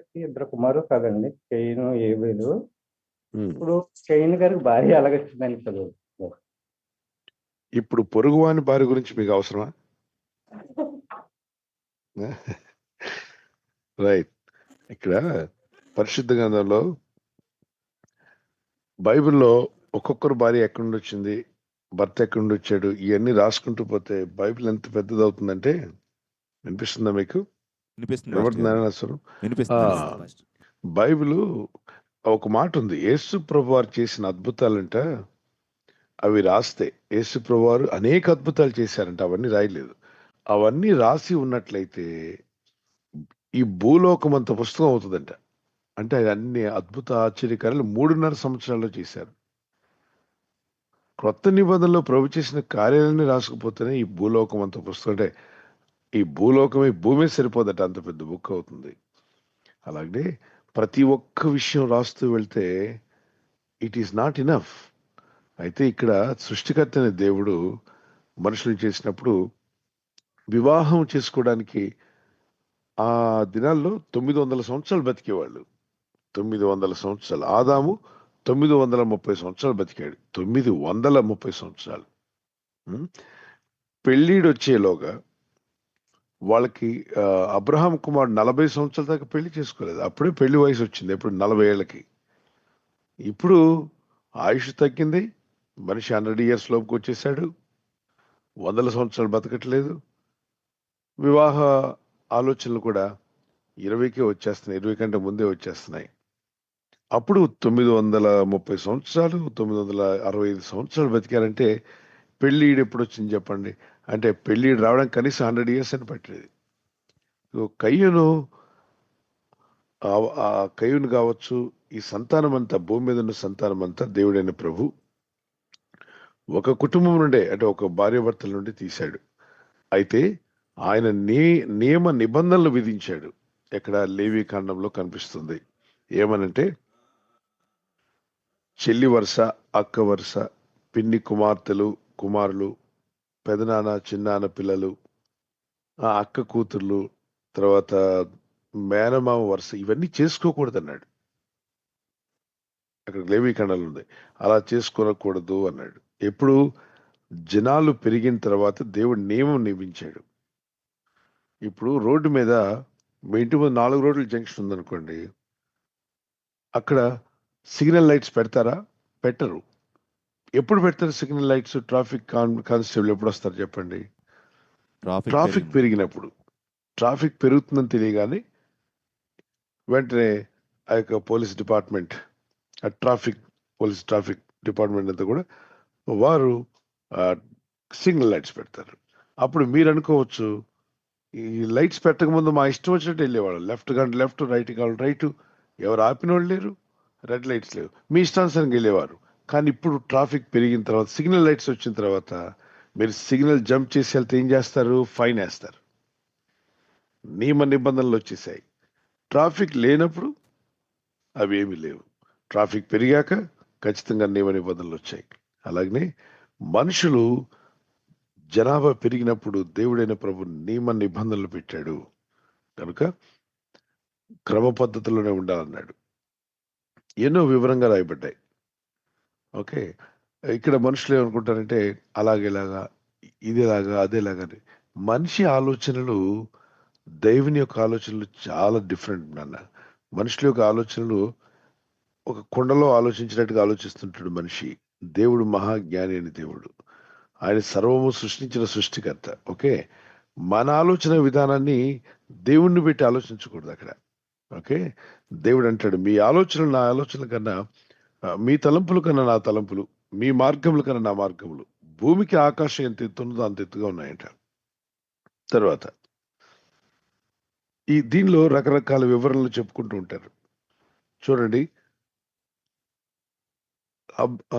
గారికి ఇద్దరు కుమారు కదండి. చైన్ ఏబేలు. ఇప్పుడు చైన్ గారికి భార్య ఎలాగొచ్చిందని చదువు. ఇప్పుడు పొరుగువాని భార్య గురించి మీకు అవసరమా? రైట్ ఇక్కడ పరిశుద్ధ గ్రంథంలో బైబిల్లో ఒక్కొక్కరు భార్య ఎక్కడి నుండి వచ్చింది భర్త ఎక్కడి నుండి వచ్చాడు ఇవన్నీ రాసుకుంటూ పోతే బైబిల్ ఎంత పెద్దది అవుతుందంటే వినిపిస్తుందా మీకు? వినిపిస్తుంది వినిపిస్తుంది. బైబిల్ ఒక మాట ఉంది. యేసు ప్రభు వారు చేసిన అద్భుతాలంట అవి రాస్తే. యేసు ప్రభు వారు అనేక అద్భుతాలు చేశారంట అవన్నీ రాయలేదు. అవన్నీ రాసి ఉన్నట్లయితే ఈ భూలోకం అంత పుస్తకం అవుతుందంట. అంటే అది అన్ని అద్భుత ఆశ్చర్యకారాలు మూడున్నర సంవత్సరాల్లో చేశారు. క్రొత్త నిబంధనలో ప్రభు చేసిన కార్యాలన్నీ రాసుకుపోతేనే ఈ భూలోకం అంత పుస్తకం అంటే ఈ భూలోకమే భూమి సరిపోదట అంత పెద్ద బుక్ అవుతుంది. అలాగే ప్రతి ఒక్క విషయం రాస్తూ వెళ్తే ఇట్ ఈస్ నాట్ ఇనఫ్ అయితే ఇక్కడ సృష్టికర్త అనే దేవుడు మనుషులు చేసినప్పుడు వివాహం చేసుకోవడానికి ఆ దినాల్లో తొమ్మిది వందల సంవత్సరాలు బతికేవాళ్ళు. తొమ్మిది వందల సంవత్సరాలు. ఆదాము తొమ్మిది వందల ముప్పై సంవత్సరాలు బతికాడు. తొమ్మిది వందల ముప్పై సంవత్సరాలు. పెళ్ళిడొచ్చేలోగా పెళ్ళిడు వచ్చేలోగా వాళ్ళకి అబ్రహాం కుమార్ నలభై సంవత్సరాల దాకా పెళ్ళి చేసుకోలేదు. అప్పుడే పెళ్ళి వయసు వచ్చింది ఇప్పుడు నలభై ఏళ్ళకి. ఇప్పుడు ఆయుష్ తగ్గింది మనిషి హండ్రెడ్ ఇయర్స్ లోపుకి వచ్చేసాడు వందల సంవత్సరాలు బతకట్లేదు. వివాహ ఆలోచనలు కూడా ఇరవైకే వచ్చేస్తున్నాయి ఇరవై కంటే ముందే వచ్చేస్తున్నాయి. అప్పుడు తొమ్మిది వందల ముప్పై సంవత్సరాలు తొమ్మిది వందల అరవై ఐదు సంవత్సరాలు బతికారంటే పెళ్ళి ఎప్పుడు వచ్చింది చెప్పండి? అంటే పెళ్ళి రావడం కనీసం హండ్రెడ్ ఇయర్స్ అని పట్టేది. కయ్యను ఆ- ఆ కావచ్చు ఈ సంతానం అంతా భూమి మీద ఉన్న సంతానం అంతా దేవుడైన ప్రభు ఒక కుటుంబం నుండే అంటే ఒక భార్యాభర్తల నుండి తీశాడు. అయితే ఆయన నీ నియమ నిబంధనలు విధించాడు. ఎక్కడ? లేవి కాండంలో కనిపిస్తుంది. ఏమనంటే చెల్లి వరుస అక్క వరుస పిన్ని కుమార్తెలు కుమారులు పెదనాన్న చిన్నాన్న పిల్లలు ఆ అక్క కూతుర్లు తర్వాత మేనమామ వరుస ఇవన్నీ చేసుకోకూడదు అన్నాడు అక్కడ లేవీఖండాలు ఉంది అలా చేసుకోనకూడదు అన్నాడు. ఎప్పుడు జనాలు పెరిగిన తర్వాత దేవుడు నియమం నియమించాడు. ఇప్పుడు రోడ్డు మీద మీ ఇంటి ముందు నాలుగు రోడ్ల జంక్షన్ ఉందనుకోండి అక్కడ సిగ్నల్ లైట్స్ పెడతారా? పెట్టరు. ఎప్పుడు పెడతారు సిగ్నల్ లైట్స్? ట్రాఫిక్ కానిస్టేబుల్ ఎప్పుడు వస్తారు చెప్పండి? ట్రాఫిక్. పెరిగినప్పుడు. ట్రాఫిక్ పెరుగుతుందని తెలియగానే వెంటనే ఆ యొక్క పోలీస్ డిపార్ట్మెంట్ ఆ ట్రాఫిక్ పోలీస్ ట్రాఫిక్ డిపార్ట్మెంట్ అంతా కూడా వారు సిగ్నల్ లైట్స్ పెడతారు. అప్పుడు మీరు అనుకోవచ్చు ఈ లైట్స్ పెట్టక ముందు మా ఇష్టం వచ్చినట్టు వెళ్ళేవాళ్ళు. లెఫ్ట్ కావాలి లెఫ్ట్ రైట్ కావాలి రైట్. ఎవరు ఆపిన వాళ్ళు లేరు రెడ్ లైట్స్ లేవు. మీ ఇష్టానుసారంగా వెళ్ళేవారు. కానీ ఇప్పుడు ట్రాఫిక్ పెరిగిన తర్వాత సిగ్నల్ లైట్స్ వచ్చిన తర్వాత మీరు సిగ్నల్ జంప్ చేసి వెళ్తే ఏం చేస్తారు? ఫైన్ వేస్తారు. నియమ నిబంధనలు వచ్చేసాయి. ట్రాఫిక్ లేనప్పుడు అవి ఏమీ లేవు. ట్రాఫిక్ పెరిగాక ఖచ్చితంగా నియమ నిబంధనలు వచ్చాయి. అలాగనే మనుషులు జనాభా పెరిగినప్పుడు దేవుడైన ప్రభు నియమ నిబంధనలు పెట్టాడు. కనుక క్రమ పద్ధతిలోనే ఉండాలన్నాడు. ఎన్నో వివరంగా రాయబడ్డాయి. ఓకే. ఇక్కడ మనుషులు ఏమనుకుంటారంటే అలాగేలాగా ఇదేలాగా అదేలాగా అని మనిషి ఆలోచనలు దైవుని యొక్క ఆలోచనలు చాలా డిఫరెంట్ నాన్న. మనుషుల యొక్క ఆలోచనలు ఒక కుండలో ఆలోచించినట్టుగా ఆలోచిస్తుంటాడు మనిషి. దేవుడు మహాజ్ఞాని అని దేవుడు. ఆయన సర్వము సృష్టించిన సృష్టికర్త. ఓకే? మన ఆలోచన విధానాన్ని దేవుణ్ణి పెట్టి ఆలోచించకూడదు అక్కడ. ఓకే? దేవుడు అంటాడు మీ ఆలోచనలు నా ఆలోచనల కన్నా మీ తలంపుల కన్నా నా తలంపులు మీ మార్గముల కన్నా నా మార్గములు. భూమికి ఆకాశం ఎంత ఎత్తున్నదో అంత ఎత్తుగా ఉన్నాయంట తర్వాత ఈ దీనిలో రకరకాల వివరణలు చెప్పుకుంటూ ఉంటారు. చూడండి.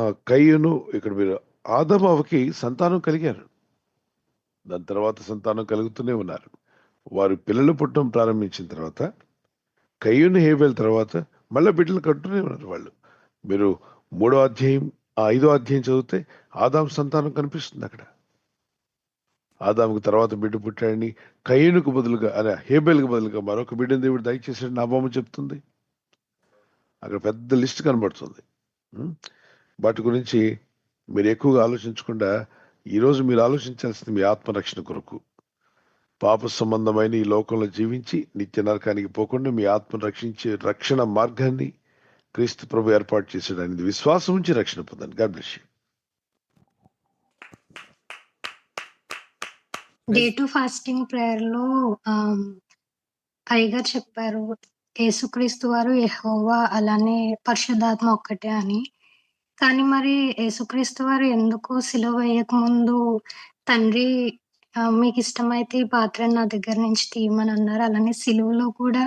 కయ్యను ఇక్కడ మీరు ఆదమావకి సంతానం కలిగారు. దాని తర్వాత సంతానం కలుగుతూనే ఉన్నారు. వారు పిల్లలు పుట్టడం ప్రారంభించిన తర్వాత కయ్యూని హేబెల్ తర్వాత మళ్ళీ బిడ్డలు కట్టునే ఉన్నారు వాళ్ళు. మీరు మూడో అధ్యాయం ఆ ఐదో అధ్యాయం చదివితే ఆదాం సంతానం కనిపిస్తుంది అక్కడ. ఆదాముకు తర్వాత బిడ్డ పుట్టాడని కయ్యనుకు బదులుగా అదే హేబెల్కి బదులుగా మరొక బిడ్డను దేవుడు దయచేసాడు నా బొమ్మ చెప్తుంది. అక్కడ పెద్ద లిస్ట్ కనబడుతుంది. వాటి గురించి మీరు ఎక్కువగా ఆలోచించకుండా ఈరోజు మీరు ఆలోచించాల్సింది మీ ఆత్మరక్షణ కొరకు. పాప సంబంధమైన ఈ లోకంలో జీవించి నిత్య నరకానికి పోకుండా మీ ఆత్మను రక్షించే రక్షణ మార్గాన్ని క్రీస్తు ప్రభు ఏర్పాటు చేశాడు అనేది విశ్వాసం ఉంచి రక్షణ పొందండి. God bless you day two fasting ప్రేయర్లో ఆమ్, అయ్యగారు చెప్పారు యేసుక్రీస్తు వారు యహోవా అలానే పరిశుద్ధాత్మ ఒక్కటే అని. కానీ మరి యేసుక్రీస్తు వారు ఎందుకు సిలువ వేయక ముందు తండ్రి మీకు ఇష్టమైతే ఈ పాత్రను నా దగ్గర నుంచి తీయమని అన్నారు. అలానే సిలువలో కూడా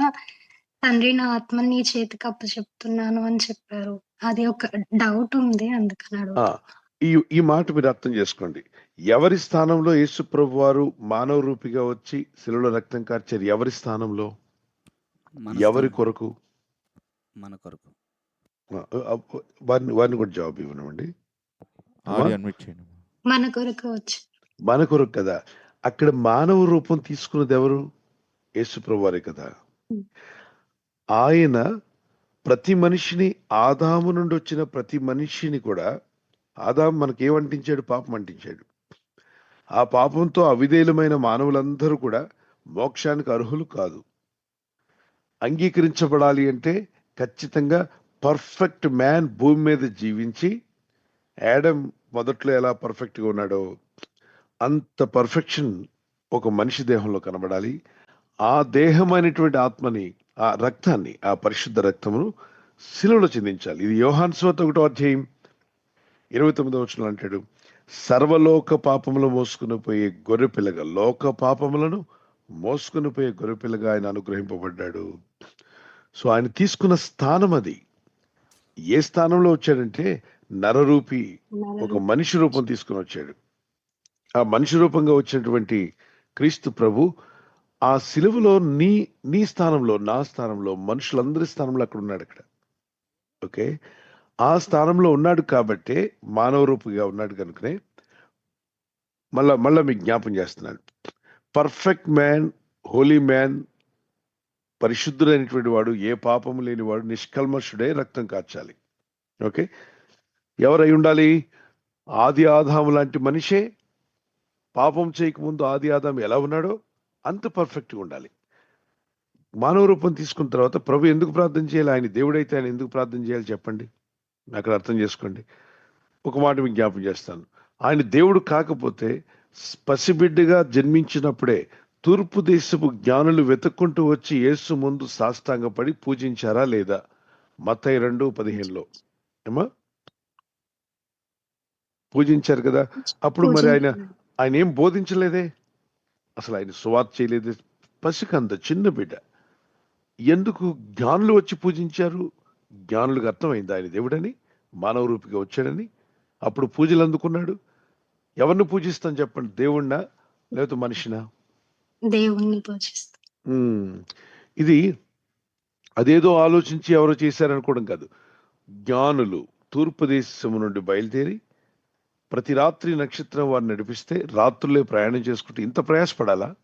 తండ్రి నా ఆత్మ నీ చేతికి అప్పు చెప్తున్నాను అని చెప్పారు. అది ఒక డౌట్ ఉంది అందుకని ఆ, అడుగుతున్నా. ఈ ఈ మాట మీరు అర్థం చేసుకోండి. ఎవరి స్థానంలో యేసు ప్రభు వారు మానవ రూపిగా వచ్చి శిలువలో రక్తం కార్చారు? ఎవరి స్థానంలో? మన ఎవరి కొరకు? మన కొరకు. వారిని వారిని కూడా జవాబు ఇవ్వనివ్వండి. మన కొరకు వచ్చి. మన కొరకు కదా. అక్కడ మానవ రూపం తీసుకున్నది ఎవరు? యేసు ప్రభు వారే కదా. ఆయన ప్రతి మనిషిని ఆదాము నుండి వచ్చిన ప్రతి మనిషిని కూడా ఆదాము మనకేమంటించాడు పాపం అంటించాడు. ఆ పాపంతో అవిధేయులమైన మానవులందరూ కూడా మోక్షానికి అర్హులు కాదు. అంగీకరించబడాలి అంటే ఖచ్చితంగా పర్ఫెక్ట్ మ్యాన్ భూమి మీద జీవించి యాడమ్ మొదట్లో ఎలా పర్ఫెక్ట్గా ఉన్నాడో అంత పర్ఫెక్షన్ ఒక మనిషి దేహంలో కనబడాలి. ఆ దేహం అనేటువంటి ఆత్మని ఆ రక్తాన్ని ఆ పరిశుద్ధ రక్తమును శిలువలో చెందించాలి. ఇది యోహాన్ స్వత ఒకటో అధ్యాయం ఇరవై తొమ్మిదో వచనం అంటాడు సర్వలోక పాపములు మోసుకుని పోయే గొర్రె పిల్లగా లోక పాపములను మోసుకుని పోయే గొర్రె పిల్లగా ఆయన అనుగ్రహింపబడ్డాడు. సో ఆయన తీసుకున్న స్థానం అది. ఏ స్థానంలో వచ్చాడంటే నరరూపి ఒక మనిషి రూపం తీసుకుని వచ్చాడు. ఆ మనిషి రూపంగా వచ్చినటువంటి క్రీస్తు ప్రభు ఆ సిలువలో నీ నీ స్థానంలో నా స్థానంలో మనుషులందరి స్థానంలో అక్కడ ఉన్నాడు అక్కడ ఓకే? ఆ స్థానంలో ఉన్నాడు కాబట్టే మానవ రూపుగా ఉన్నాడు కనుకనే మళ్ళా మళ్ళా మీకు జ్ఞాపం చేస్తున్నాడు పర్ఫెక్ట్ మ్యాన్ హోలీ మ్యాన్ పరిశుద్ధుడైనటువంటి వాడు ఏ పాపము లేనివాడు నిష్కల్మషుడే రక్తం కార్చాలి. ఓకే? ఎవరై ఉండాలి? ఆది ఆదాము లాంటి మనిషే. పాపం చేయకముందు ఆది ఆదాము ఎలా ఉన్నాడో? అంత పర్ఫెక్ట్గా ఉండాలి. మానవ రూపం తీసుకున్న తర్వాత ప్రభు ఎందుకు ప్రార్థన చేయాలి? ఆయన దేవుడైతే ఆయన ఎందుకు ప్రార్థన చేయాలి చెప్పండి. అక్కడ అర్థం చేసుకోండి. ఒక మాట మీకు జ్ఞాపం చేస్తాను. ఆయన దేవుడు కాకపోతే పసిబిడ్డగా జన్మించినప్పుడే తూర్పు దేశపు జ్ఞానులు వెతుక్కుంటూ వచ్చి యేసు ముందు సాష్టాంగపడి పూజించారా లేదా? మత్తయి రెండు పదిహేనులో. ఏమా పూజించారు కదా. అప్పుడు మరి ఆయన ఆయన ఏం బోధించలేదే? అసలు ఆయన సువార్త చేయలేదే. పసికంద చిన్న బిడ్డ. ఎందుకు జ్ఞానులు వచ్చి పూజించారు? జ్ఞానులకు అర్థమైంది ఆయన దేవుడని మానవ రూపిగా వచ్చాడని. అప్పుడు పూజలు అందుకున్నాడు. ఎవరిని పూజిస్తాం చెప్పండి? దేవుణ్ణా? లేకపోతే మనిషినా? దేవుణ్ణి పూజిస్తాం. ఇది అదేదో ఆలోచించి ఎవరో చేశారనుకోవడం కాదు. జ్ఞానులు తూర్పు దేశము నుండి బయలుదేరి ప్రతి రాత్రి నక్షత్రం వారిని నడిపిస్తే రాత్రులే ప్రయాణం చేసుకుంటూ ఇంత ప్రయాసపడాలా?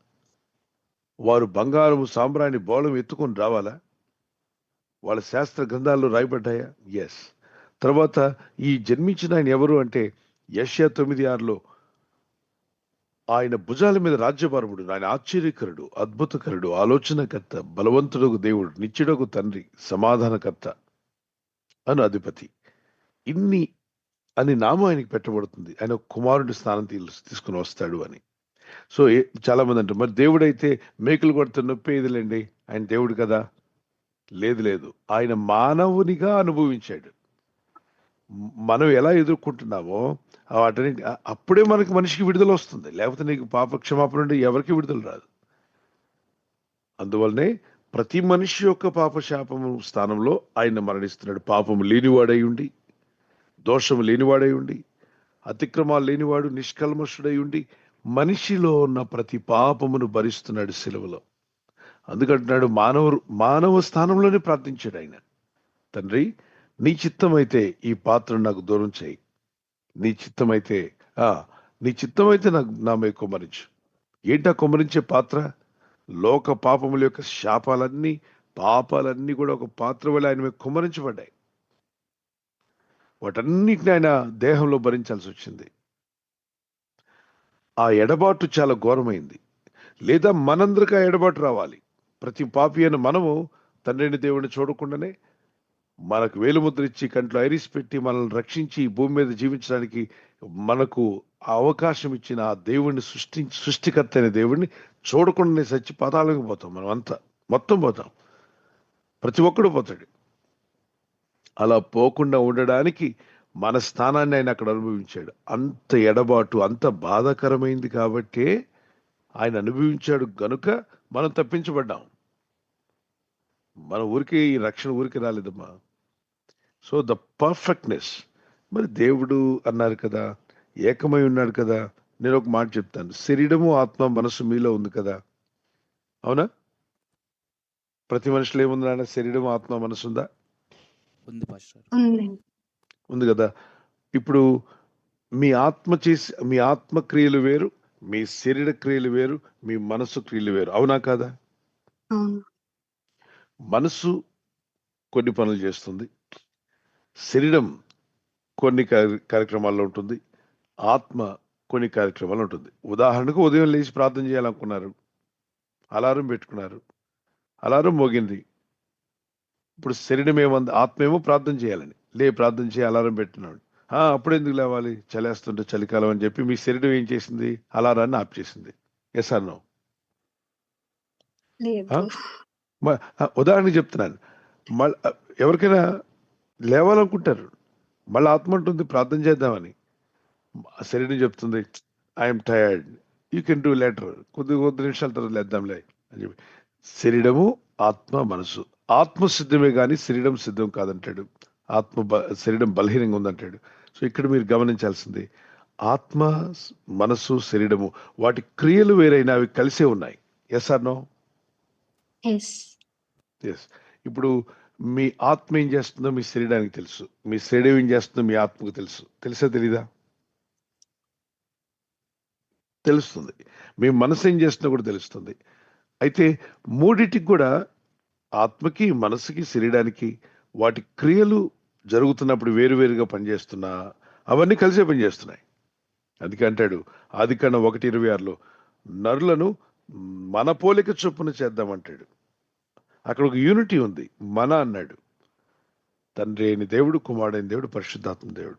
వారు బంగారము సాంబ్రాణి బోళం ఎత్తుకొని రావాలా? వాళ్ళ శాస్త్ర గ్రంథాల్లో రాయబడ్డాయా? ఎస్ తర్వాత ఈ జన్మించిన ఆయన ఎవరు అంటే యష్యా తొమ్మిది ఆరులో ఆయన భుజాల మీద రాజ్యభారముడు ఆయన ఆశ్చర్యకరుడు అద్భుతకరుడు ఆలోచనకర్త బలవంతుడకు దేవుడు నిత్యుడకు తండ్రి సమాధానకర్త అను అధిపతి. ఇన్ని అని నామం ఆయనకి పెట్టబడుతుంది. ఆయన కుమారుడి స్నానం తీసుకుని వస్తాడు అని. సో చాలా మంది అంటారు మరి దేవుడైతే మేకులు కొడుతున్న నొప్పి ఏదిలేండి? ఆయన దేవుడు కదా? లేదు లేదు. ఆయన మానవునిగా అనుభవించాడు. మనం ఎలా ఎదుర్కొంటున్నామో వాటిని అప్పుడే మనకి మనిషికి విడుదల వస్తుంది. లేకపోతే నీకు పాప క్షమాపణ నుండి ఎవరికి విడుదల రాదు. అందువల్లనే ప్రతి మనిషి యొక్క పాప శాపము స్థానంలో ఆయన మరణిస్తున్నాడు. పాపము లేనివాడై ఉండి దోషం లేనివాడై ఉండి అతిక్రమాలు లేనివాడు నిష్కల్మషుడై ఉండి మనిషిలో ఉన్న ప్రతి పాపమును భరిస్తున్నాడు సిలువలో. అందుకంటున్నాడు మానవ మానవ స్థానంలోనే ప్రార్థించాడు ఆయన. తండ్రి నీ చిత్తమైతే ఈ పాత్రను నాకు దూరం చేయి. నీ చిత్తమైతే ఆ నీ చిత్తమైతే నాకు నా మీద కుమరించు ఏంటా కుమ్మరించే పాత్ర? లోక పాపముల యొక్క శాపాలన్నీ పాపాలన్నీ కూడా ఒక పాత్ర వల్ల ఆయన మీద కుమ్మరించబడ్డాయి. వాటన్నిటిని ఆయన దేహంలో భరించాల్సి వచ్చింది. ఆ ఎడబాటు చాలా ఘోరమైంది. లేదా మనందరికీ ఆ ఎడబాటు రావాలి. ప్రతి పాపి అయిన మనము తండ్రిని దేవుడిని చూడకుండానే మనకు వేలుముద్ర ఇచ్చి కంట్లో ఐరిస్ పెట్టి మనల్ని రక్షించి భూమి మీద జీవించడానికి మనకు ఆ అవకాశం ఇచ్చిన ఆ దేవుణ్ణి సృష్టించి సృష్టికర్త అయిన దేవుణ్ణి చూడకుండానే సచ్చి పాతాళంకి పోతాం మనం అంతా మొత్తం పోతాం. ప్రతి ఒక్కడు పోతాడు. అలా పోకుండా ఉండడానికి మన స్థానాన్ని ఆయన అక్కడ అనుభవించాడు. అంత ఎడబాటు అంత బాధాకరమైంది కాబట్టే ఆయన అనుభవించాడు గనుక మనం తప్పించబడ్డాం. మన ఊరికి ఈ రక్షణ ఊరికి రాలేదమ్మా. So the perfectness. మరి దేవుడు అన్నారు కదా ఏకమై ఉన్నాడు కదా నేను ఒక మాట చెప్తాను. శరీరము ఆత్మ మనసు మీలో ఉంది కదా. అవునా? ప్రతి మనుషులు ఏముంది నాన్న? శరీరం ఆత్మ మనసు ఉందా? ఉంది పాస్టర్. ఉంది. కదా. ఇప్పుడు మీ ఆత్మ చేసి మీ ఆత్మ క్రియలు వేరు మీ శరీర క్రియలు వేరు మీ మనసు క్రియలు వేరు. అవునా కాదా? అవును. మనసు కొన్ని పనులు చేస్తుంది. శరీరం కొన్ని కార్య- కార్యక్రమాల్లో ఉంటుంది. ఆత్మ కొన్ని కార్యక్రమాలు ఉంటుంది. ఉదాహరణకు ఉదయం లేచి ప్రార్థన చేయాలనుకున్నారు. అలారం పెట్టుకున్నారు. అలారం మోగింది. ఇప్పుడు శరీరం ఏమంది ఆత్మ ఏమో ప్రార్థన చేయాలని. లే ప్రార్థన చేయి అలారం పెట్టినాడు. "ఆ, అప్పుడు ఎందుకు లేవాలి? చలేస్తుంటే చలికాలం అని చెప్పి మీ శరీరం ఏం చేసింది? అలారాన్ని ఆప్ చేసింది. ఎస్ అన్నో ఆ, ఉదాహరణకి చెప్తున్నాను. మళ్ళీ ఎవరికైనా లేవాలనుకుంటారు. మళ్ళీ ఆత్మ ఉంటుంది ప్రార్థన చేద్దామని. శరీరం చెప్తుంది I'm tired you can do later. కొద్ది కొద్ది నిమిషాల తర్వాత లేద్దాంలే. అని చెప్పి. శరీరము ఆత్మ మనసు. ఆత్మ సిద్ధమే కానీ శరీరం సిద్ధం కాదంటాడు. ఆత్మ బ- శరీరం బలహీనంగా ఉందంటాడు. సో ఇక్కడ మీరు గమనించాల్సింది ఆత్మ మనసు శరీరము వాటి క్రియలు వేరైనా అవి కలిసే ఉన్నాయి. ఎస్ ఆర్ నో ఎస్ ఇప్పుడు మీ ఆత్మ ఏం చేస్తుందో మీ శరీరానికి తెలుసు. మీ శరీరం ఏం చేస్తుందో మీ ఆత్మకు తెలుసు. తెలుసా తెలీదా? తెలుస్తుంది. మీ మనసు ఏం చేస్తుందో కూడా తెలుస్తుంది. అయితే మూడిటికి కూడా ఆత్మకి మనసుకి శరీరానికి వాటి క్రియలు జరుగుతున్నప్పుడు వేరువేరుగా పనిచేస్తున్నా అవన్నీ కలిసే పనిచేస్తున్నాయి. అందుకే అంటాడు ఆది కన్నా ఒకటి ఇరవై ఆరులో నరులను మన పోలిక చొప్పున చేద్దామంటాడు. అక్కడ ఒక యూనిటీ ఉంది మన అన్నాడు. తండ్రి అయిన దేవుడు కుమారుడైన దేవుడు పరిశుద్ధాత్మ దేవుడు.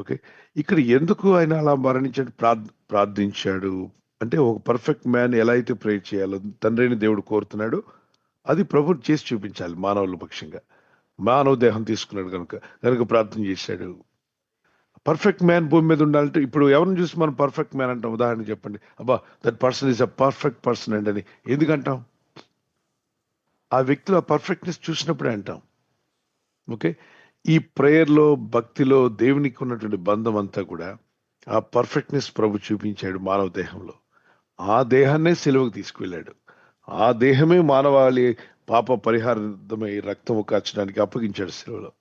ఓకే? ఇక్కడ ఎందుకు ఆయన అలా మరణించాడు ప్రార్థ ప్రార్థించాడు? అంటే ఒక పర్ఫెక్ట్ మ్యాన్ ఎలా అయితే ప్రే చేయాలో తండ్రి అయిన దేవుడు కోరుతున్నాడు అది ప్రభు చేసి చూపించాలి మానవుల పక్షంగా. మానవ దేహం తీసుకున్నాడు కనుక కనుక ప్రార్థన చేశాడు. పర్ఫెక్ట్ మ్యాన్ భూమి మీద ఉండాలంటే ఇప్పుడు ఎవరిని చూసి మనం పర్ఫెక్ట్ మ్యాన్ అంటాం? ఉదాహరణ చెప్పండి. అబ్బా that person is a perfect person అండి అని ఎందుకంటాం? ఆ వ్యక్తిలో ఆ పర్ఫెక్ట్నెస్ చూసినప్పుడే అంటాం. ఓకే ఈ ప్రేయర్లో భక్తిలో దేవునికి ఉన్నటువంటి బంధం అంతా కూడా ఆ పర్ఫెక్ట్నెస్ ప్రభు చూపించాడు మానవ దేహంలో. ఆ దేహాన్నే సెలవుకు తీసుకువెళ్ళాడు. ఆ దేహమే మానవాళి పాప పరిహారమై రక్తము కాచడానికి అప్పగించాడు సెలవులో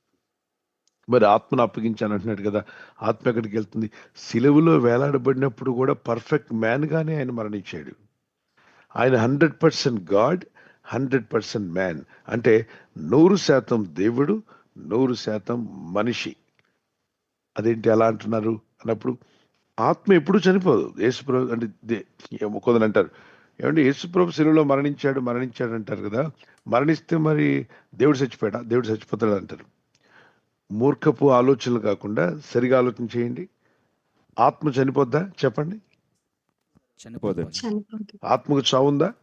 మరి ఆత్మను అప్పగించాను అంటున్నాడు కదా ఆత్మ ఎక్కడికి వెళ్తుంది? సిలువలో వేలాడబడినప్పుడు కూడా పర్ఫెక్ట్ మ్యాన్ గానే ఆయన మరణించాడు. ఆయన hundred percent God hundred percent man అంటే నూరు శాతం దేవుడు నూరు శాతం మనిషి. అదేంటి ఎలా అంటున్నారు అన్నప్పుడు ఆత్మ ఎప్పుడు చనిపోదు. యేసుప్రభు అంటే దే- కొందరు అంటారు ఏమంటే యేసుప్రభు శిలువలో మరణించాడు మరణించాడు అంటారు కదా మరణిస్తే మరి దేవుడు చచ్చిపోయాడా? దేవుడు చచ్చిపోతాడు అంటారు. మూర్ఖపు ఆలోచనలు కాకుండా సరిగా ఆలోచన చేయండి. ఆత్మ చనిపోద్దా? చెప్పండి. చనిపోదు. ఆత్మకు చావుందా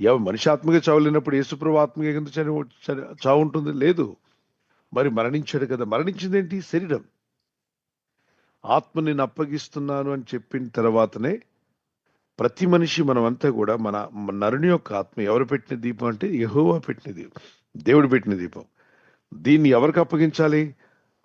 ఎవ మనిషి ఆత్మగా చావు లేనప్పుడు యేసుప్రభు ఆత్మగా ఎందుకు చని చని- చావు ఉంటుంది? లేదు. మరి మరణించాడు కదా మరణించింది ఏంటి శరీరం. ఆత్మ నేను అప్పగిస్తున్నాను అని చెప్పిన తర్వాతనే ప్రతి మనిషి మనమంతా కూడా మన నరుని యొక్క ఆత్మ ఎవరు పెట్టిన దీపం అంటే యహోవా పెట్టిన దీపం. దేవుడు పెట్టిన దీపం. దీన్ని ఎవరికి అప్పగించాలి?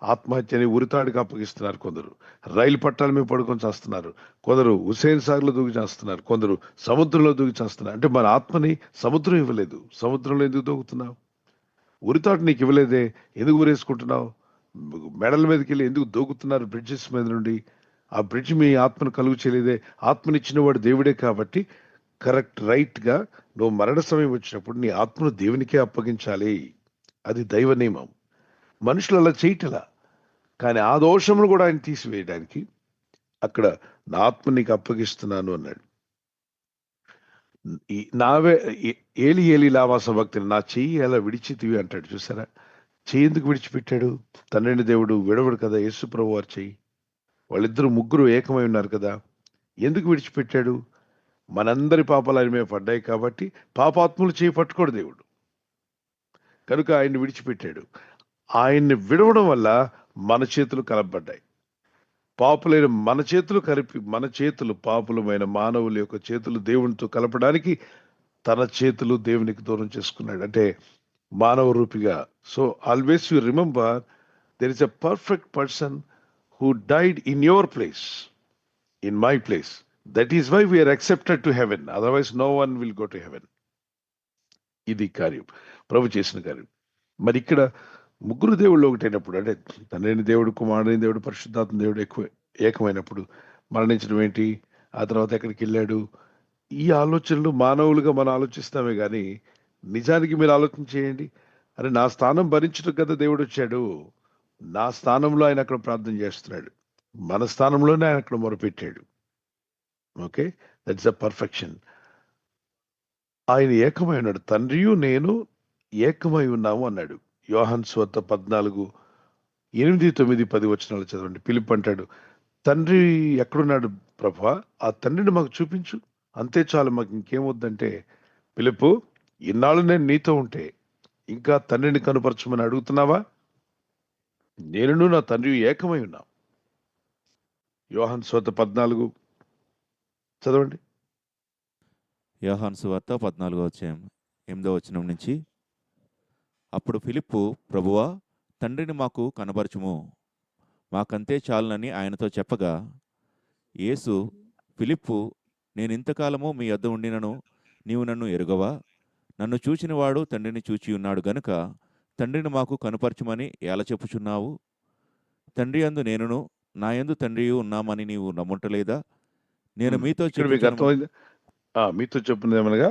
ఆత్మహత్యని ఉరితాడికి అప్పగిస్తున్నారు కొందరు. రైలు పట్టాల మీద పడుకొని చేస్తున్నారు. కొందరు హుసేన్ సాగర్లో దూకి చేస్తున్నారు. కొందరు సముద్రంలో దూకి చేస్తున్నారు. అంటే మన ఆత్మని సముద్రం ఇవ్వలేదు. సముద్రంలో ఎందుకు దూకుతున్నావు? ఉరితాడు నీకు ఇవ్వలేదే. ఎందుకు ఊరేసుకుంటున్నావు మెడల మీదకి వెళ్ళి ఎందుకు దూకుతున్నారు బ్రిడ్జెస్ మీద నుండి? ఆ బ్రిడ్జ్ మీ ఆత్మను కలుగు చేయలేదే. ఆత్మనిచ్చిన వాడు దేవుడే కాబట్టి కరెక్ట్ రైట్గా నువ్వు మరణ సమయం వచ్చినప్పుడు నీ ఆత్మను దేవునికే అప్పగించాలి. అది దైవ నియమం. మనుషులు అలా చేయటలా. కానీ ఆ దోషములు కూడా ఆయన తీసివేయడానికి అక్కడ నా ఆత్మ నీకు అప్పగిస్తున్నాను అన్నాడు. నావే ఏలి ఏలి లావాస భక్తిని నా చెయ్యి ఎలా విడిచితివి అంటాడు చూసారా? చెయ్యి ఎందుకు విడిచిపెట్టాడు? తండ్రిని దేవుడు విడవడు కదా యేసు ప్రభు చెయ్యి. వాళ్ళిద్దరు ముగ్గురు ఏకమై ఉన్నారు కదా. ఎందుకు విడిచిపెట్టాడు? మనందరి పాపాలు ఆయన మీద పడ్డాయి కాబట్టి పాపాత్ములు చేయి పట్టుకోడు దేవుడు. కనుక ఆయన్ని విడిచిపెట్టాడు. ఆయన్ని విడవడం వల్ల మన చేతులు కలపబడ్డాయి. పాపులైన మన చేతులు కలిపి మన చేతులు పాపులమైన మానవుల యొక్క చేతులు దేవునితో కలపడానికి తన చేతులు దేవునికి దూరం చేసుకున్నాడు. అంటే మానవ రూపిగా. So always you remember there is a perfect person who died in place, place in my place that is we are accepted to heaven. Otherwise, no one will go to heaven ఇది కార్యం. ప్రభు చేసిన కార్యం. మరి ఇక్కడ ముగ్గురు దేవుళ్ళు ఒకటైనప్పుడు అంటే తండ్రిని దేవుడు కుమారుని దేవుడు పరిశుద్ధాత్మ దేవుడు ఎక్కువ ఏకమైనప్పుడు మరణించడం ఏంటి? ఆ తర్వాత ఎక్కడికి వెళ్ళాడు? ఈ ఆలోచనలు మానవులుగా మనం ఆలోచిస్తామే కానీ నిజానికి మీరు ఆలోచన చేయండి. అరే నా స్థానం భరించడం కదా దేవుడు వచ్చాడు. నా స్థానంలో ఆయన అక్కడ ప్రార్థన చేస్తున్నాడు. మన స్థానంలోనే ఆయన అక్కడ మొరపెట్టాడు. ఓకే? దట్స్ అ పర్ఫెక్షన్ ఆయన ఏకమై ఉన్నాడు. తండ్రియు నేను ఏకమై ఉన్నాము అన్నాడు. యోహన్ స్వత పద్నాలుగు ఎనిమిది తొమ్మిది పది వచనాలు చదవండి. పిలుపు అంటాడు తండ్రి ఎక్కడున్నాడు ప్రభా? ఆ తండ్రిని మాకు చూపించు. అంతే చాలు మాకు ఇంకేం వద్దంటే పిలుపు ఇన్నాళ్ళు నేను నీతో ఉంటే ఇంకా తండ్రిని కనుపరచమని అడుగుతున్నావా? నేను నా తండ్రి ఏకమై ఉన్నాం యోహన్ స్వత పద్నాలుగు. చదవండి. యోహాను సువార్త పద్నాలుగో అధ్యాయం ఎనిమిదో వచనం నుంచి అప్పుడు ఫిలిప్పు ప్రభువా తండ్రిని మాకు కనబరచుము. మాకంతే చాలునని ఆయనతో చెప్పగా యేసు ఫిలిప్పు నేను ఇంతకాలము మీ వద్ద ఉండినను నీవు నన్ను ఎరుగవా? నన్ను చూచినవాడు తండ్రిని చూచి ఉన్నాడు గనుక తండ్రిని మాకు కనుపరచుమని ఎలా చెప్పుచున్నావు? తండ్రి అందు నేనును నా యందు తండ్రియు ఉన్నామని నీవు నమ్ముంటలేదా? నేను. మీతో మీతో చెప్పున్నది ఏమనగా?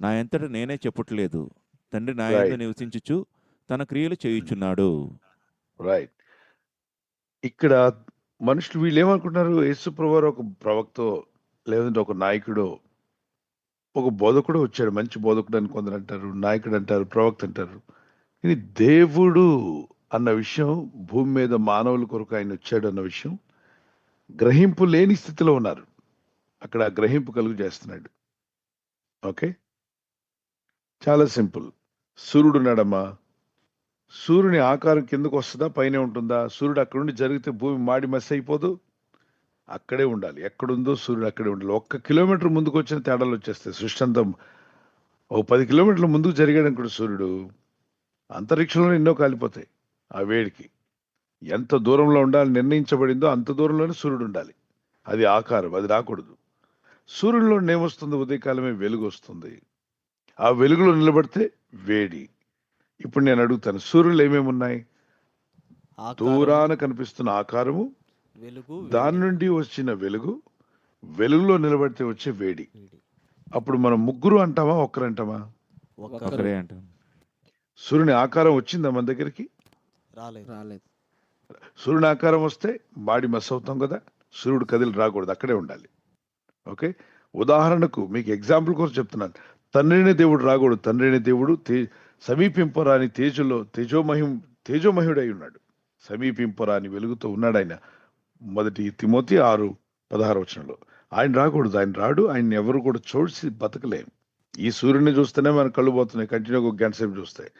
నా ఎంతట నేనే చెప్పుట్లేదు. తండ్రి నా Right. యందు నివసించుచు తన క్రియలు చేయుచున్నాడు. రైట్ ఇక్కడ మనుషులు వీళ్ళు ఏమనుకుంటున్నారు యేసు ప్రభువారు ఒక ప్రవక్త లేదంటే ఒక నాయకుడు ఒక బోధకుడు వచ్చాడు మంచి బోధకుడు అని కొందరు అంటారు నాయకుడు అంటారు ప్రవక్త అంటారు. ఇది దేవుడు అన్న విషయం భూమి మీద మానవుల కొరకు ఆయన వచ్చాడు అన్న విషయం. గ్రహింపు లేని స్థితిలో ఉన్నారు. అక్కడ గ్రహింపు కలుగు చేస్తున్నాడు. ఓకే? చాలా సింపుల్. సూర్యుడు నడమ సూర్యుని ఆకారం కిందకు వస్తుందా? పైన ఉంటుందా? సూర్యుడు అక్కడ నుండి జరిగితే భూమి మాడి మసి అయిపోదు? అక్కడే ఉండాలి. ఎక్కడుందో సూర్యుడు అక్కడే ఉండాలి. ఒక్క కిలోమీటర్ ముందుకు వచ్చిన తేడాలు వచ్చేస్తాయి. సృష్టి అంతా ఓ పది కిలోమీటర్ల ముందుకు జరిగాడు అనుకోడు సూర్యుడు. అంతరిక్షంలో ఎన్నో కాలిపోతాయి ఆ వేడికి. ఎంత దూరంలో ఉండాలి నిర్ణయించబడిందో అంత దూరంలోనే సూర్యుడు ఉండాలి. అది ఆకారం అది రాకూడదు. సూర్యుడిలో ఏమొస్తుంది ఉదయకాలమే వెలుగు వస్తుంది ఆ వెలుగులో నిలబడితే వేడి. ఇప్పుడు నేను అడుగుతాను సూర్యులు ఏమేమి ఉన్నాయి? దూరాన కనిపిస్తున్న ఆకారము వెలుగు దాని నుండి వచ్చిన వెలుగు వెలుగులో నిలబడితే వచ్చే వేడి. అప్పుడు మనం ముగ్గురు అంటామా ఒక్కరు. అంటామా ఒకరే అంటాం. సూర్యుని ఆకారం వచ్చిందా మన దగ్గరికి? రాలేదు. రాలేదు. సూర్యుని ఆకారం వస్తే బాడీ మస్ అవుతాం కదా సూర్యుడు కదిలి రాకూడదు అక్కడే ఉండాలి. ఓకే? ఉదాహరణకు మీకు ఎగ్జాంపుల్ కోసం చెప్తున్నాను. తండ్రిని దేవుడు రాకూడదు తండ్రిని దేవుడు తే సమీపింపరాని తేజులో తేజోమహిం తేజోమహియుడై ఉన్నాడు. సమీపింపరాని వెలుగుతో ఉన్నాడు ఆయన. మొదటి తిమోతి ఆరు పదహారు వచనంలో. ఆయన రాకూడదు ఆయన రాడు ఆయన ఎవరు కూడా చూసి బతకలేం. ఈ సూర్యుని చూస్తేనే మన కళ్ళు పోతున్నాయి కంటిన్యూగా ఒక గంట సేపు చూస్తాయి.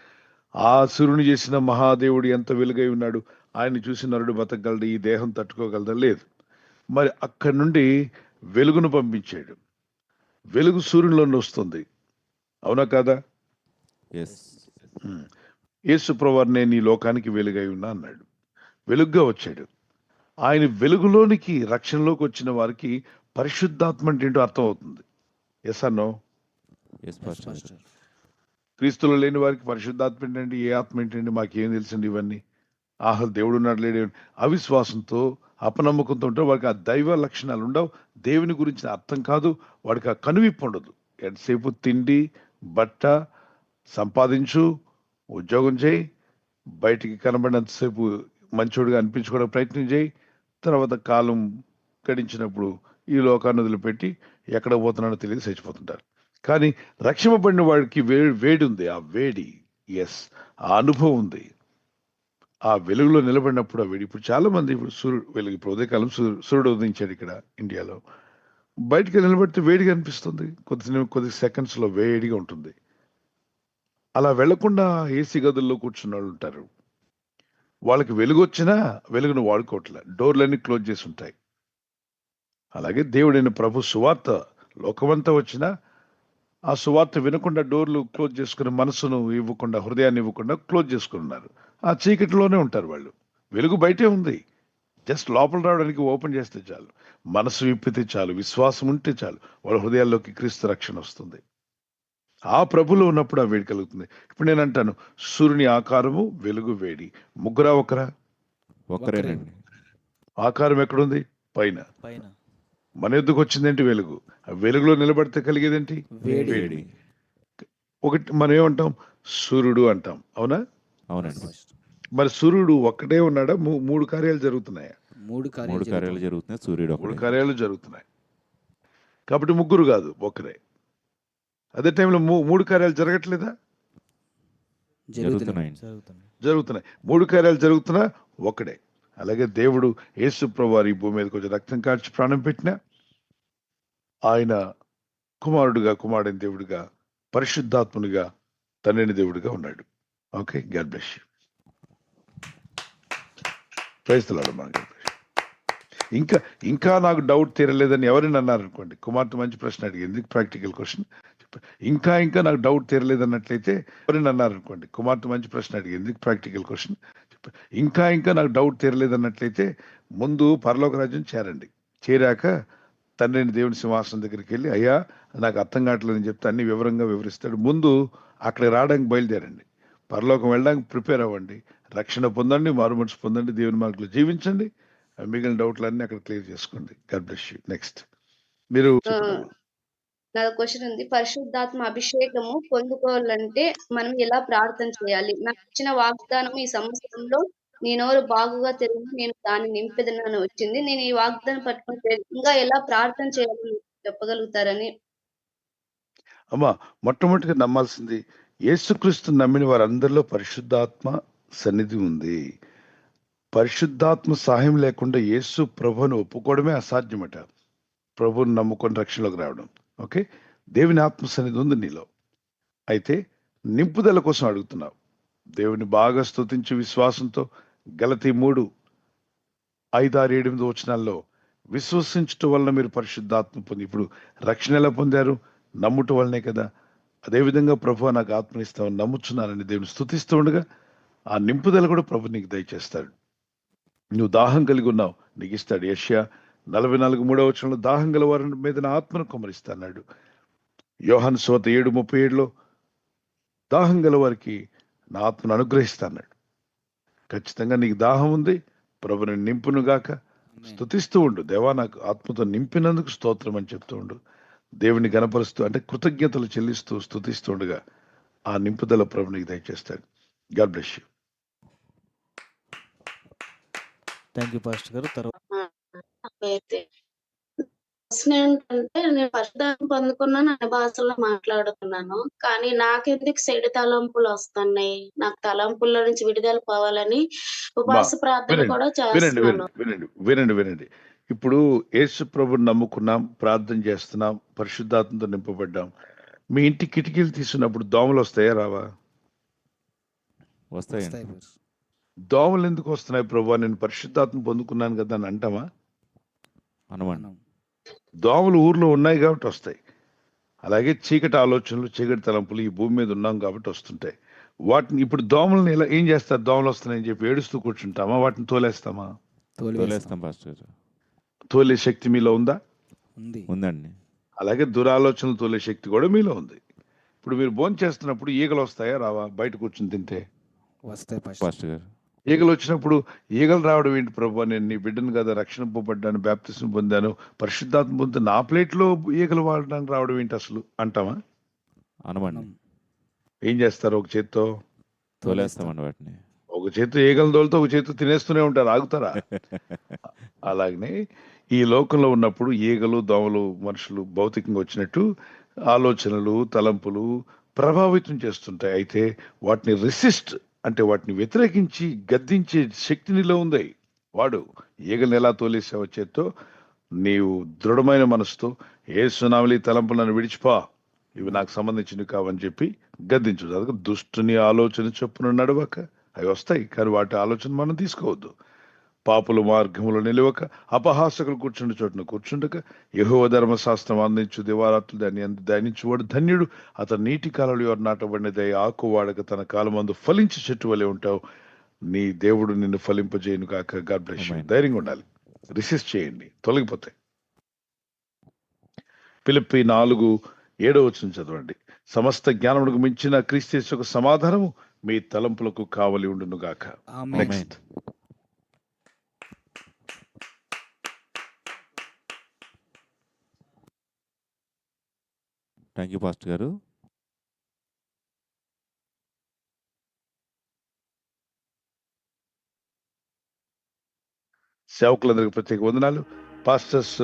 ఆ సూర్యుని చేసిన మహాదేవుడు ఎంత వెలుగై ఉన్నాడు ఆయన చూసి నరుడు బతకగలడు ఈ దేహం తట్టుకోగలదా? లేదు. మరి అక్కడి నుండి వెలుగును పంపించాడు. వెలుగు సూర్యునిలోని వస్తుంది. అవునా కాదా? యేసు ప్రవారు నేను ఈ లోకానికి వెలుగై ఉన్నా అన్నాడు. వెలుగుగా వచ్చాడు. ఆయన వెలుగులోనికి రక్షణలోకి వచ్చిన వారికి పరిశుద్ధాత్మ అంటే ఏంటో అర్థం అవుతుంది ఎస్ అన్నో క్రీస్తులో లేని వారికి పరిశుద్ధాత్మ ఏంటండి? ఏ ఆత్మ ఏంటండి? మాకేం తెలుసండి ఇవన్నీ? ఆహా దేవుడు ఉన్నాడు లేడు. అవిశ్వాసంతో అపనమ్మకంతో ఉంటారు వాడికి ఆ దైవ లక్షణాలు ఉండవు. దేవుని గురించిన అర్థం కాదు. వాడికి ఆ కనువిప్పు ఉండదు. ఎంతసేపు తిండి బట్ట సంపాదించు ఉద్యోగం చేయి బయటికి కనబడినంతసేపు మంచోడిగా అనిపించుకోవడం ప్రయత్నం చేయి. తర్వాత కాలం గడించినప్పుడు ఈ లోకాన్ని వదిలిపెట్టి ఎక్కడ పోతున్నాడో తెలియదు చచ్చిపోతుంటారు. కానీ రక్షింపబడిన వాడికి వే వేడి ఉంది ఆ వేడి. ఎస్ ఆ అనుభవం ఉంది. ఆ వెలుగులో నిలబడినప్పుడు ఆ వేడి. ఇప్పుడు చాలామంది ఇప్పుడు సూర్యుడు వెలుగు ఇప్పుడు ఉదయకాలం సూర్యుడు ఉదయించాడు ఇక్కడ ఇండియాలో. బయటికి నిలబడితే వేడిగా అనిపిస్తుంది. కొద్ది కొద్ది సెకండ్స్లో వేడిగా ఉంటుంది. అలా వెళ్ళకుండా ఏసీ గదుల్లో కూర్చున్న వాళ్ళు ఉంటారు. వాళ్ళకి వెలుగు వచ్చినా వెలుగును వాడుకోవట్లే. డోర్లన్నీ క్లోజ్ చేసి ఉంటాయి. అలాగే దేవుడైన ప్రభు సువార్త లోకమంతా వచ్చినా ఆ సువార్త వినకుండా డోర్లు క్లోజ్ చేసుకుని మనసును ఇవ్వకుండా హృదయాన్ని ఇవ్వకుండా క్లోజ్ చేసుకుని ఉన్నారు ఆ చీకటిలోనే ఉంటారు వాళ్ళు. వెలుగు బయటే ఉంది. జస్ట్ లోపల రావడానికి ఓపెన్ చేస్తే చాలు. మనసు విప్పితే చాలు విశ్వాసం ఉంటే చాలు వాళ్ళ హృదయాల్లోకి క్రీస్తు రక్షణ వస్తుంది. ఆ ప్రభులో ఉన్నప్పుడు ఆ వేడి కలుగుతుంది. ఇప్పుడు నేను అంటాను సూర్యుని ఆకారము వెలుగు వేడి. ముగ్గురా ఒకరా? ఒక్కరేనండి ఆకారం ఎక్కడుంది? పైన. పైన. మన ఎద్దుకు వచ్చిందేంటి వెలుగు? ఆ వెలుగులో నిలబడితే కలిగేదేంటి? వేడి. వేడి. ఒకటి మనం ఏమంటాం? సూర్యుడు అంటాం. అవునా? అవునండి. మరి సూర్యుడు ఒక్కటే ఉన్నాడా? మూ- మూడు కార్యాలు జరుగుతున్నాయా? మూడు కార్యాలు. జరుగుతున్నాయి. సూర్యుడు మూడు కార్యాలు జరుగుతున్నాయి. కాబట్టి ముగ్గురు కాదు ఒక్కరే. అదే టైంలో మూ- మూడు కార్యాలు జరగట్లేదా? జరుగుతున్నాయి. జరుగుతున్నాయి. జరుగుతున్నాయి. జరుగుతున్నాయి. మూడు కార్యాలు జరుగుతున్నా ఒక్కడే. అలాగే దేవుడు యేసు భూమి మీద కొంచెం రక్తం కాల్చి ప్రాణం పెట్టిన ఆయన కుమారుడుగా కుమారుడైన దేవుడిగా పరిశుద్ధాత్మునిగా తండ్రిని దేవుడిగా ఉన్నాడు. ఓకే గాడ్ బ్లెస్ ప్రయత్నాడు ప్రయత్నాలు మన ఇంకా ఇంకా నాకు డౌట్ తీరలేదని ఎవరైనా అన్నారు అనుకోండి. కుమార్తె మంచి ప్రశ్న అడిగింది ప్రాక్టికల్ క్వశ్చన్? ఇంకా ఇంకా నాకు డౌట్ తీరలేదన్నట్లయితే ఎవరైనా అన్నారు అనుకోండి. కుమార్తె మంచి ప్రశ్న అడిగింది ప్రాక్టికల్ క్వశ్చన్? ఇంకా ఇంకా నాకు డౌట్ తీరలేదన్నట్లయితే ముందు పరలోక రాజ్యం చేరండి. చేరాక తండ్రిని దేవుని సింహాసనం దగ్గరికి వెళ్ళి అయ్యా నాకు అర్థం కావట్లేదని చెప్తే అన్ని వివరంగా వివరిస్తాడు. ముందు అక్కడికి రావడానికి బయలుదేరండి. పరలోకం వెళ్ళడానికి ప్రిపేర్ అవ్వండి. రక్షణ పొందండి మారుమనిషి పొందండి దేవుని మార్గంలో జీవించండి. మిగిలిన డౌట్లన్నీ అక్కడ క్లియర్ చేసుకోండి. God bless you. నెక్స్ట్. మీరు నాకు నా క్వశ్చన్ ఉంది. పరిశుద్ధాత్మ అభిషేకము పొందుకోవాలంటే మనం ఎలా ప్రార్థన చేయాలి? నాకు ఇచ్చిన వాగ్దానం ఈ సంవత్సరంలో నేనెవరు బాగుగా తెలియదు నేను దాన్ని నింపెదనని వచ్చింది. నేను ఈ వాగ్దానం పట్టుకుని ఇంకా ఎలా ప్రార్థన చేయాలని చెప్పగలుగుతారని? అమ్మా మొట్టమొదటిగా నమ్మాల్సింది యేసుక్రీస్తు నమ్మిన వారందరిలో పరిశుద్ధాత్మ సన్నిధి ఉంది. పరిశుద్ధాత్మ సహాయం లేకుండా యేసు ప్రభుని ఒప్పుకోవడమే అసాధ్యమట. ప్రభుని నమ్ముకొని రక్షణలోకి రావడం. ఓకే? దేవుని ఆత్మ సన్నిధి ఉంది నీలో. అయితే నింపుదల కోసం అడుగుతున్నావు. దేవుని బాగా స్తుతించి విశ్వాసంతో గలతి మూడు ఐదు ఆరు ఎనిమిది వచనాల్లో విశ్వసించటం వలన మీరు పరిశుద్ధాత్మ పొంది ఇప్పుడు రక్షణ ఎలా పొందారు? నమ్ముట వల్లనే కదా. అదేవిధంగా ప్రభు నాకు ఆత్మనిస్తావు నమ్ముచున్నానని దేవుని స్థుతిస్తూ ఉండగా ఆ నింపుదల కూడా ప్రభు నీకు దయచేస్తాడు. నువ్వు దాహం కలిగి ఉన్నావు నీకు ఇస్తాడు. యష్యా నలభై నాలుగు మూడవ వచనంలో దాహం గల వారి మీద నా ఆత్మను కుమరిస్తాడు యోహాను సోత ఏడు ముప్పై ఏడులో దాహం గల వారికి నా ఆత్మను అనుగ్రహిస్తాడు ఖచ్చితంగా నీకు దాహం ఉంది. ప్రభుని నింపును గాక. స్తుతిస్తూ ఉండు. దేవా నాకు ఆత్మతో నింపినందుకు స్తోత్రం అని చెప్తూ ఉండు. దేవుని గనపరుస్తూ అంటే కృతజ్ఞతలు చెల్లిస్తూ స్తుతిస్తూ ఉండగా ఆ నింపుదల ప్రభు నీకు దయచేస్తాడు. God bless you. Thank you pastor గారు. తర్వాత అయితే ప్రశ్న ఏంటంటే నేను పరిశుధాన్ని పొందుకున్నాను అన్ని భాషల్లో మాట్లాడుతున్నాను కానీ నాకెందుకు చెడు తలంపులు వస్తున్నాయి? నాకు తలంపుల్లో నుంచి విడుదల పోవాలని ఉపవాస ప్రార్థన వినండి, కూడా వినండి చేస్తున్నాను. వినండి వినండి వినండి. వినండి ఇప్పుడు యేసు ప్రభుని నమ్ముకున్నాం ప్రార్థన చేస్తున్నాం పరిశుద్ధాత్మతో నింపబడ్డాం. మీ ఇంటి కిటికీలు తీసుకున్నప్పుడు దోమలు వస్తాయా రావా? వస్తాయి. దోమలు ఎందుకు వస్తున్నాయి ప్రభు? నేను పరిశుద్ధాత్మ పొందుకున్నాను కదా అని అంటామా అనమండి మనం. దోమలు ఊర్లో ఉన్నాయి కాబట్టి వస్తాయి. అలాగే చీకటి ఆలోచనలు చీకటి తలంపులు ఈ భూమి మీద ఉన్నాం కాబట్టి వస్తుంటాయి. వాటిని ఇప్పుడు దోమలను ఎలా ఏం చేస్తారు? దోమలు వస్తున్నాయని చెప్పి ఏడుస్తూ కూర్చుంటామా? వాటిని తోలేస్తామా. తోలేస్తాం. పాస్టర్ తోలే శక్తి మీలో ఉందా? ఉంది. ఉందండి. అలాగే దురాలోచనలు తోలే శక్తి కూడా మీలో ఉంది. ఇప్పుడు మీరు భోజనం చేస్తున్నప్పుడు ఈగలు వస్తాయా? రావా? బయట కూర్చుని తింటే? వస్తాయి పాస్టర్ గారు. ఈగలు వచ్చినప్పుడు ఈగలు రావడం ఏంటి ప్రభు? నేను నీ బిడ్డను కదా రక్షింపబడ్డాను బ్యాప్తిసం పొందాను. పరిశుద్ధాత్మ పొంది నా ప్లేట్లో ఈగలు వాడడానికి రావడం ఏంటి అసలు? అంటావా? అనమండి. ఏం చేస్తారు ఒక చేత్తో? తోలేస్తామండి వాటిని. ఒక చేత్తో ఈగలు తోలుతో ఒక చేత్తో తినేస్తూనే ఉంటారు ఆగుతారా? అలాగనే ఈ లోకంలో ఉన్నప్పుడు ఈగలు దోమలు మనుషులు భౌతికంగా వచ్చినట్టు ఆలోచనలు తలంపులు ప్రభావితం చేస్తుంటాయి. అయితే వాటిని రెసిస్ట్ అంటే వాటిని వ్యతిరేకించి గద్దించే శక్తి నీలో ఉంది. వాడు ఈగలను ఎలా తోలేసావో చేత్తో నీవు దృఢమైన మనసుతో ఏ సునామలి తలంపులను విడిచిపో ఇవి నాకు సంబంధించినవి కావని చెప్పి గద్దించు. అది దుష్టుని ఆలోచన చొప్పున నడవక. అవి వస్తాయి కానీ వాటి ఆలోచన మనం తీసుకోవద్దు. పాపుల మార్గములో నిలవక అపహాసకులు కూర్చుండి చోటున కూర్చుండక యహోవ ధర్మశాస్త్రం అందించు దివారాత్రులు దాన్ని అంది ధ్యానించువాడు. ధన్యుడు అతను నీటి కాలంలో ఎవరు నాటబడినదై ఆకు వాడక తన కాలమందు ఫలించి చెట్టు వలె ఉంటావు. నీ దేవుడు నిన్ను ఫలింపజేయను కాక గాడ్ బ్లెస్. ధైర్యంగా ఉండాలి. రిసిస్ట్ చేయండి. తొలగిపోతాయి. పిలిపి నాలుగు ఏడో వచ్చిన చదవండి. సమస్త జ్ఞానములకు మించిన క్రీస్తు యొక్క సమాధానము మీ తలంపులకు కావలి ఉండును గాక. నెక్స్ట్ థ్యాంక్ యూ పాస్టర్ గారు సేవకులందరికీ ప్రత్యేక వందనాలు. పాస్టర్స్